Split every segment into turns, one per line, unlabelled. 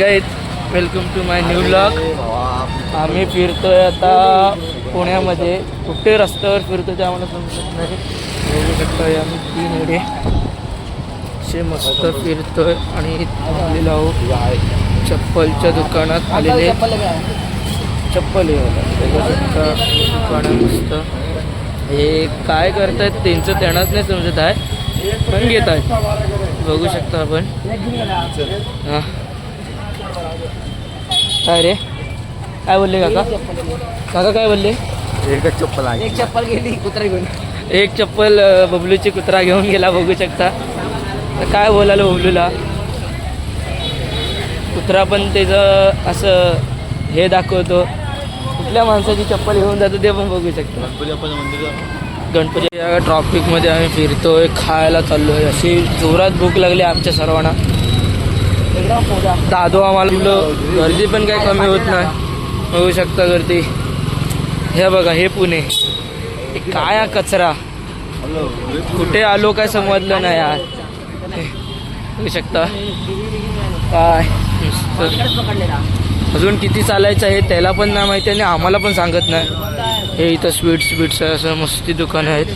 Guys welcome to my new blog आम्ही फिरतोय आता पुण्यामध्ये. कुठे रस्त्यावर फिरतो ते आम्हाला समजत नाही बघू शकतोय आम्ही तीन वेळे असे मस्त फिरतोय आणि आलेलो आहोत. चप्पलच्या दुकानात आलेले. चप्पल आहे दुकानात मस्त. हे काय करतायत त्यांचं त्यांनाच नाही समजत आहे. पण घेत आहेत बघू शकता आपण. हां. काय रे? काय बोलले काका? काका काय बोलले?
एकच चप्पल आहे
एक चप्पल गेली कुत्रा घेऊन.
एक चप्पल अ, बबलूची कुत्रा घेऊन गेला बघू शकता. तर काय बोलायला बबलूला? कुत्रा पण त्याचं असं हे दाखवतो. कुठल्या माणसाची चप्पल घेऊन जातो ते पण बघू शकता. गणपती या ट्रॉफिकमध्ये आम्ही फिरतोय खायला चाललोय. अशी जोरात भूक लागली आमच्या सर्वांना. दादो आम्हाला म्हटलं गर्दी पण काही कमी होत नाही. होऊ शकता गर्दी. हे बघा हे पुणे. काय कचरा? कुठे आलो काय समजलं नाही यार. होऊ शकता. काय? अजून किती चालायचं हे त्याला पण नाही माहिती आणि आम्हाला पण सांगत नाही. हे इथं स्वीट्स बिट्स असं मस्ती दुकानं आहेत.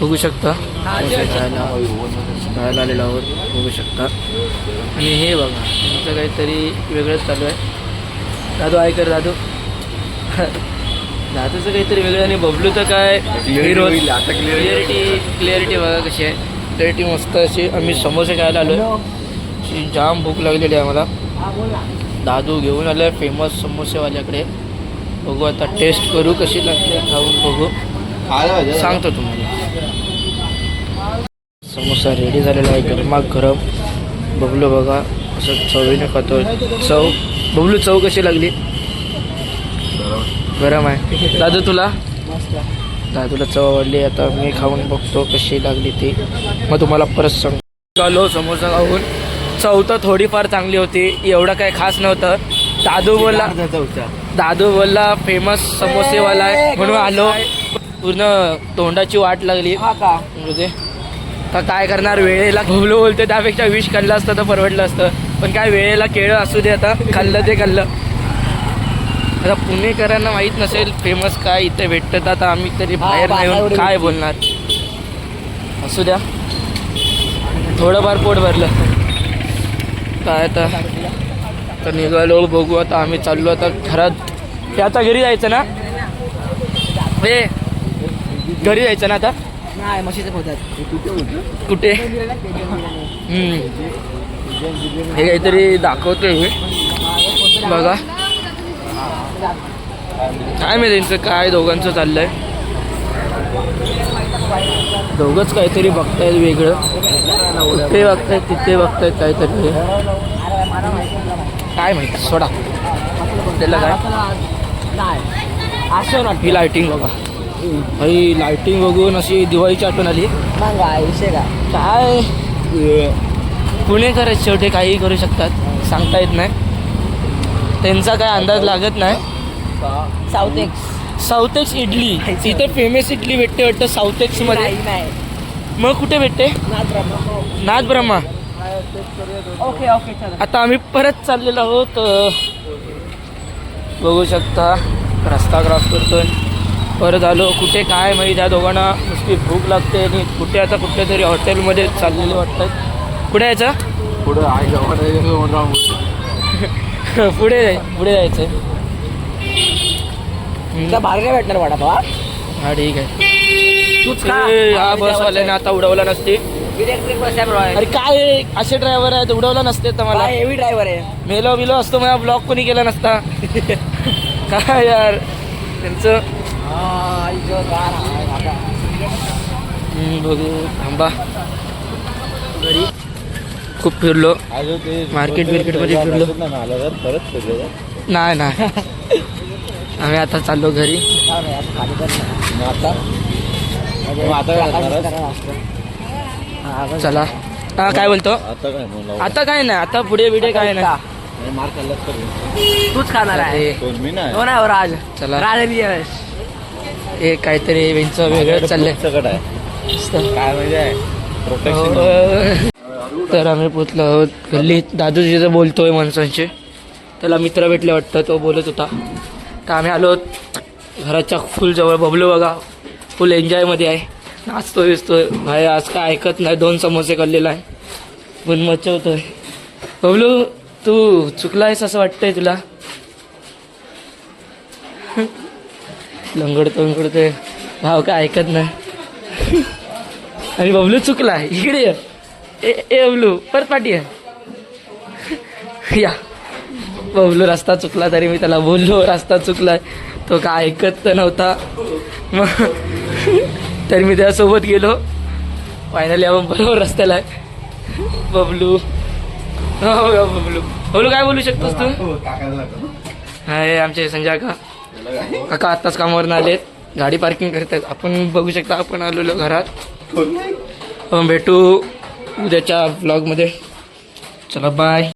बघू शकता. बघू शकता. आणि हे बघा इथं काहीतरी वेगळंच चालू आहे. दादू आहे कर दादू. दादूचं काहीतरी वेगळं आणि बबलू तर काय हिरो क्लिअरिटी क्लिअरिटी बघा कशी आहे. क्लिअरिटी मस्त अशी आम्ही समोसे खायला आलो अशी जाम भूक लागलेली आहे आम्हाला. दादू घेऊन आलं आहे फेमस समोसेवाल्याकडे. बघू आता टेस्ट करू कशी लागते खाऊन बघू. सांगतो तुम्हाला. समोसा रेडी झालेला आहे गरमात गरम बबलू बघा असं चवीने खातोय चव बबलू चव कशी लागली? गरम आहे. दादू तुला? दादूला चव आवडली. आता मी खाऊन बघतो कशी लागली ती. मग तुम्हाला परत सांग. आलो समोसा खाऊन. चव तर थोडीफार चांगली होती. एवढं काही खास नव्हतं. दादू बोलला दादू बोलला फेमस समोसेवाला आहे. म्हणून आलो. पूर्ण तोंडाची वाट लागली.
का?
तर काय करणार? वेळेला भुबलो बोलतो त्यापेक्षा विष खाल्लं असतं तर परवडलं असतं. पण काय वेळेला केळं असू दे आता खाल्लं ते खाल्लं. आता पुणेकरांना माहीत नसेल फेमस काय इथे भेटतं तर आता आम्ही तरी बाहेर नाही काय बोलणार? असू द्या. थोडंफार पोट भरलं. काय आता? तर निघालो बघू आता आम्ही चाललो आता घरात हे आता घरी जायचं ना? हे घरी जायचं ना आता?
नाही म्हशीचे
कुठे. हे काहीतरी दाखवतोय मी. बघा. काय माहिती त्यांचं काय दोघांचं चाललंय. दोघंच काहीतरी बघतायत वेगळं. कुठे बघतायत तिथे बघतायत काहीतरी. काय माहिती सोडा. त्याला काय
असं ना
ही लायटिंग बघा. ही लायटिंग बघून अशी दिवाळीची आठवण आली.
मग का?
काय? पुणेकर आहेत शेवटी काहीही करू शकतात सांगता येत नाही. त्यांचा काय अंदाज लागत नाही.
South ex.
South ex idli. इथे फेमस इडली भेटते वाटतं साऊथ
एक्समध्ये.
मग कुठे भेटते? नाथ ब्रह्मा
ओके ओके
आता आम्ही परत चाललेलो आहोत. बघू शकता रस्ता क्रॉस करतोय. परत आलो. कुठे काय माहीत या दोघांना नुसती भूक लागते आणि कुठे आता कुठल्या तरी हॉटेलमध्ये चाललेले वाटतात. कुठे यायचं?
पुढे आहे
पुढे जाय पुढे जायचं
का बाहेर नाही भेटणार वडापाव हा?
हा ठीक आहे.
तूच.
ए, हा बसवाल्याने आता उडवला नसते. अरे काय? असे ड्रायव्हर आहेत उडवला नसते तर मला.
काय हेवी ड्रायव्हर आहे.
मेलो बिलो असतो मला ब्लॉक कोणी केला नसता. काय यार त्यांचं बघू थांबा. घरी खूप फिरलो. मार्केट बिर्केटमध्ये फिरलो. नाही नाही. आम्ही आता चाललो घरी. चला. हा काय बोलतो?
आता काय म्हणलं
आता काय नाही आता पुढे बिडे काय नाही.
तूच खाणार आहे. हो ना हो राज.
चला.
राज.
हे काहीतरी वेंचं वेगळं चाललंय.
आहे. काय म्हणजे
हो,
प्रोटेक्शन
तर आम्ही पोचलो आहोत गल्लीत दादू जिथं बोलतोय माणसांशी. त्याला मित्र भेटले वाटतं तो बोलत होता. तर आम्ही आलो घराच्या फुल जवळ. बबलू बघा फुल एन्जॉयमध्ये आहे. नाचतोय विचतोय भाई आज काय ऐकत नाही. दोन समोसे खाल्लेला आहे. पण मचवतोय. बबलू तू चुकला आहेस असं वाटतंय तुला? लंगडतो लंगडतोय भाव काय ऐकत नाही. आणि बबलू चुकला. इकडे ये. ए ए बबलू परत पाठी या. बबलू रस्ता चुकला तरी मी त्याला बोललो रस्ता चुकलाय. तो काय ऐकत तर नव्हता. मग तरी मी त्यासोबत गेलो. फायनली आपण बरोबर रस्त्याला बबलू. हो हो, बबलू. बबलू काय बोलू शकतोस तू? हाय आमचे संजय का काका आत्ताच कामावरून आलेत. गाडी पार्किंग करतात. आपण बघू शकता आपण आलेलो घरात. भेटू उद्याच्या ब्लॉगमध्ये चला बाय